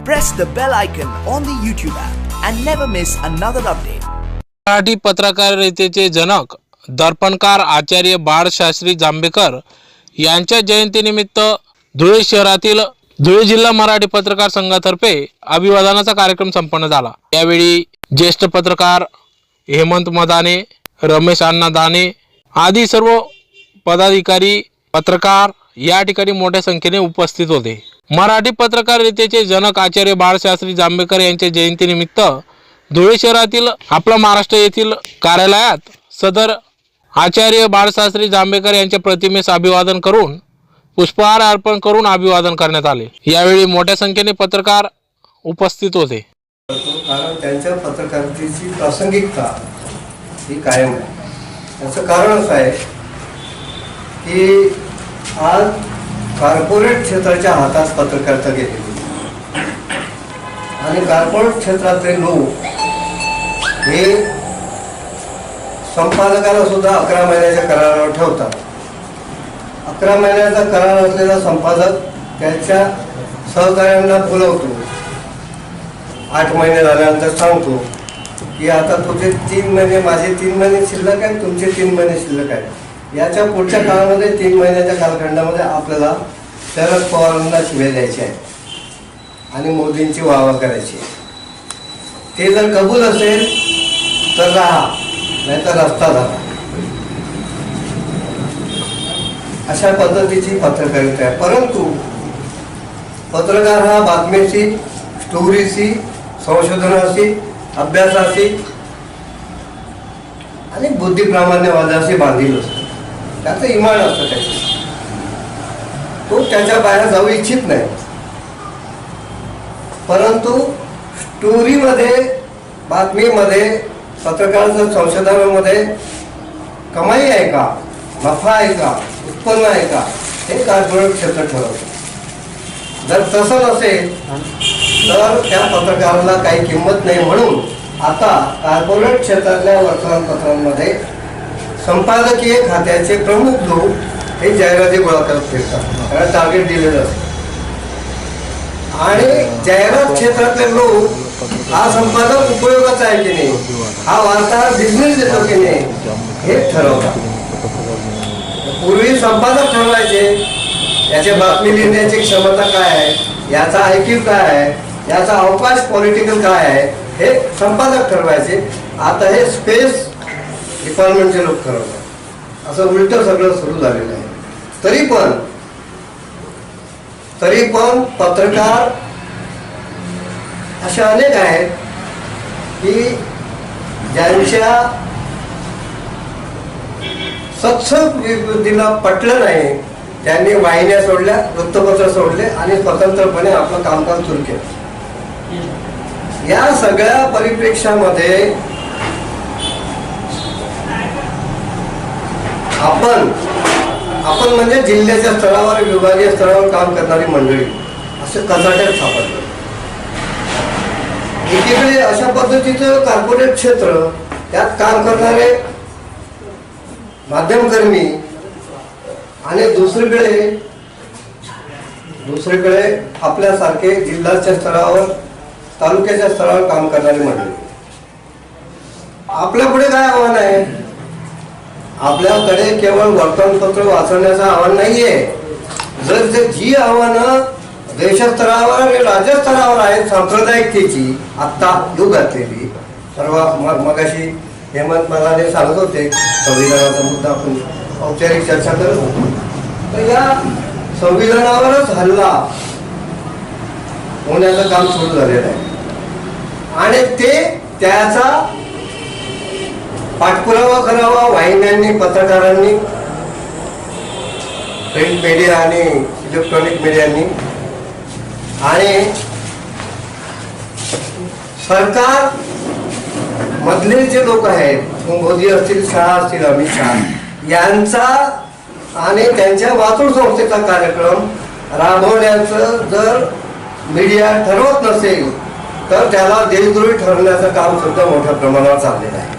Press the bell icon on the YouTube app and never miss another update. Marathi पत्रकारितेचे जनक दर्पणकार आचार्य बाळशास्त्री जांभेकर यांच्या जयंतीनिमित्त धुळे शहरातील धुळे जिल्हा मराठी पत्रकार संघातर्फे अभिवादनाचा कार्यक्रम संपन्न झाला यावेळी ज्येष्ठ पत्रकार हेमंत मदाने रमेश अण्णा दाने आदी सर्व पदाधिकारी पत्रकार या ठिकाणी मोठ्या संख्येने उपस्थित होते मराठी पत्रकारितेचे जनक आचार्य बाळशास्त्री जांभेकर यांच्या जयंतीनिमित्त धुळे शहरातील आपला महाराष्ट्र येथील कार्यालयात सदर आचार्य बाळशास्त्री जांभेकर यांच्या प्रतिमेस अभिवादन करून पुष्पहार अर्पण करून अभिवादन करण्यात आले. यावेळी मोठ्या संख्येने पत्रकार उपस्थित होते. कारण त्यांच्या पत्रकारितेची प्रासंगिकता ही कायम आहे. त्याचं कारण असं आहे की आज कॉर्पोरेट क्षेत्राच्या हातात पत्रकारिता गेलेली आणि कॉर्पोरेट क्षेत्रातले लोक हे संपादकाला सुद्धा अकरा महिन्याच्या करारावर ठेवतात. अकरा महिन्याचा करार असलेला संपादक त्याच्या सहकार्यांना बोलवतो. आठ महिने झाल्यानंतर सांगतो की आता तुझे तीन महिने माझे तीन महिने शिल्लक आहे तुमचे तीन महिने शिल्लक आहे याच्या पुढच्या काळामध्ये तीन महिन्याच्या कालखंडामध्ये आपल्याला शरद पवारांना शिव्या द्यायच्या आहेत आणि मोदींची वाहवा करायची आहे. ते जर कबूल असेल तर राहा नाहीतर रस्ता झाला अशा पद्धतीची पत्रकारिता आहे. परंतु पत्रकार हा बातमीशी स्टोरीशी संशोधनाशी अभ्यासाशी आणि बुद्धिप्रामाण्यवादाशी बांधील असतो. त्याचं इमान असतं त्याचं. तो त्याच्या बाहेर जाऊ इच्छित नाही. परंतु स्टोरीमध्ये बातमीमध्ये पत्रकारांचं संशोधनामध्ये कमाई आहे का? नफा आहे का? उत्पन्न आहे का? हे कार्पोरेट क्षेत्र ठरवतं. जर तसं नसेल तर त्या पत्रकाराला काही किंमत नाही म्हणून आता कॉर्पोरेट क्षेत्रातल्या वर्तमानपत्रांमध्ये संपादकीय खात्याचे प्रमुख लोक हे जाहिराती गोळा करत फिरतात. कारण टार्गेट दिलेलं असतं. आणि जाहिरात क्षेत्रातले लोक हा संपादक उपयोगाचा आहे की नाही? हा वार्ताहर बिझनेस देतो की नाही? हे ठरवतात. पूर्वी संपादक ठरवायचे याच्या बातमी लिहिण्याची क्षमता काय आहे? याचा ऐक्यू काय आहे? याचा अवकाश पॉलिटिकल काय आहे? हे संपादक ठरवायचे. आता हे स्पेस डिपार्टमेंटचे लोक ठरवतात असं उलट सगळं सुरू झालेलं आहे. तरी पण तरी पण पत्रकार अशा अनेक आहेत की ज्यांच्या सत्संग पटलं नाही त्यांनी वाहिन्या सोडल्या वृत्तपत्र सोडले आणि स्वतंत्रपणे आपलं कामकाज सुरू केलं. या सगळ्या परिप्रेक्षामध्ये आपण आपण म्हणजे जिल्ह्याच्या स्तरावर विभागीय स्थळावर काम करणारी मंडळी असं कचाट्यात सापडलं. एकीकडे अशा पद्धतीचं कार्पोरेट क्षेत्र त्यात काम करणारे माध्यमकर्मी आणि दुसरीकडे दुसरीकडे आपल्यासारखे जिल्ह्याच्या स्तरावर तालुक्याच्या स्तरावर काम करणारी मंडळी. आपल्या पुढे काय आव्हान आहे? आपल्याकडे केवळ वर्तमानपत्र वाचवण्याचं आव्हान नाहीये. जर जे जी आव्हानं देशस्तरावर आणि राज्यस्तरावर आहेत सांप्रदायिकतेची आत्ता युग असलेली सर्व मगाशी हेमंत मलाने सांगत होते संविधानाचा मुद्दा आपण औपचारिक चर्चा करत होतो. तर या संविधानावरच हल्ला होण्याचं काम सुरू झालेलं आहे. आणि ते त्याचा पाठपुरावा करावा वाहिन्यांनी पत्रकारांनी प्रिंट मीडिया आणि इलेक्ट्रॉनिक मीडियांनी आणि सरकार मधले जे लोक आहेत मोदी असतील शहा असतील अमित शहा यांचा आणि त्यांच्या वातूळ संस्थेचा कार्यक्रम राबवण्याचं जर मीडिया ठरवत नसेल तर त्याला देशद्रोही ठरवण्याचं काम सुद्धा मोठ्या प्रमाणावर चाललेलं आहे.